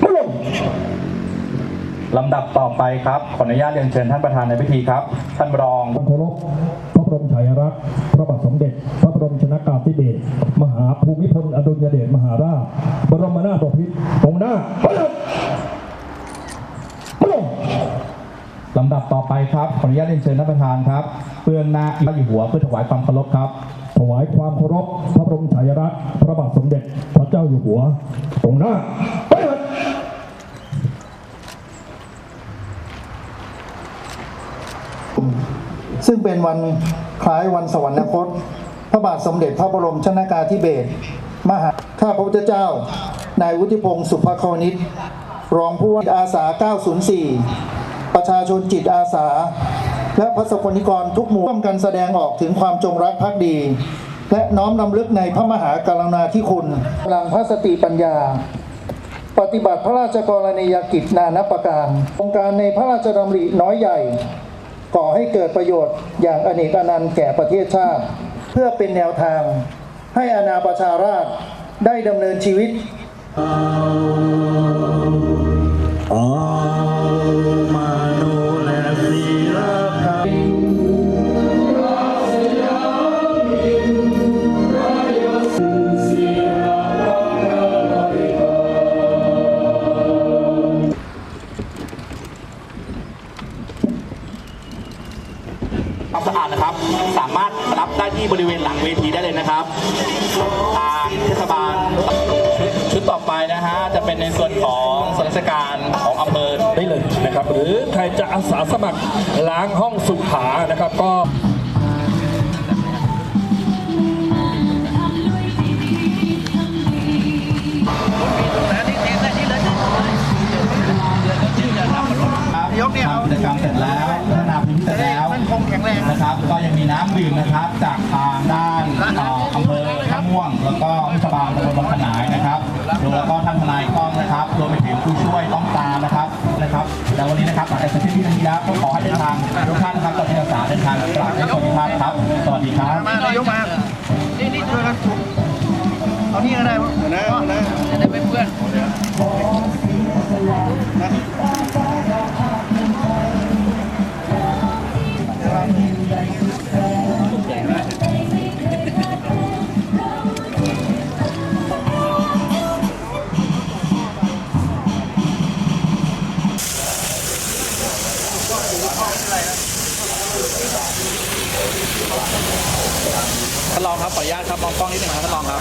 ไม่ลงลำดับต่อไปครับ ขออนุญาตเรียนเชิญท่านประธานในพิธีครับ ท่านรองความเคารพพระบรมฉายาลักษณ์พระบาทสมเด็จ พระบรมชนากาธิเบศรมหาภูมิพลอดุลยเดชมหาราชบรมนาถบพิตรตรงหน้าพระพระองค์ลำดับต่อไปครับ ขออนุญาตเรียนเชิญท่านประธานครับเปื้องหน้าพระอยู่หัวเพื่อถวายความเคารพครับ ถวายความเคารพพระบรมฉายาลักษณ์พระบาทสมเด็จพระเจ้าอยู่หัว ตรงหน้าพระซึ่งเป็นวันคล้ายวันสวรรคต พระบาทสมเด็จพระบรมชนากาธิเบศรมหาข้าพระพุทธเจ้า นายวุฒิพงศ์สุภคนิตรองผู้ว่าอาสา 904 ประชาชนจิตอาสา และพระสกนิกรทุกหมู่ร่วมกันแสดงออกถึงความจงรักภักดี และน้อมนำลึกในพระมหากรุณาธิคุณพลังพระสติปัญญา ปฏิบัติพระราชกรณียกิจนานับประการโครงการในพระราชดำริน้อยใหญ่ ก่อให้เกิดประโยชน์อย่างอเนกอนันต์แก่ประเทศชาติ เพื่อเป็นแนวทาง ให้อาณาประชาราชได้ดำเนินชีวิต ความสะอาดนะครับ สามารถรับได้ที่บริเวณหลังเวทีได้เลยนะครับทางเทศบาลชุดชุดต่อไปนะฮะจะเป็นในส่วนของส่วนราชการของอำเภอได้เลยนะครับ หรือใครจะอาสาสมัครล้างห้องสุขานะครับก็ยกเนี่ยทำกิจกรรมเสร็จแล้ว นะครับ ก็ยังมีน้ำดื่มนะครับ จากทางด้านเอ่ออำเภอท่าม่วง แล้วก็เทศบาลตำบลบางขนายนะครับแล้วก็ท่านทนายกล้องนะครับรวมไปถึงผู้ช่วยต้องตามนะครับนะครับแล้ววันนี้นะครับหลังจากเสร็จสิ้นพิธีแล้วก็ขอให้เดินทางทุกท่านนะครับตอนที่อาสาเดินทางกลับสวัสดีครับครับ สวัสดีครับมานายกมานี่นี่ช่วยกันถูกเอานี่ก็ได้นะนะจะได้เป็นเพื่อน ท่านรองครับ ขออนุญาตครับมองกล้องนิดหนึ่งครับท่านรองครับ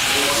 ค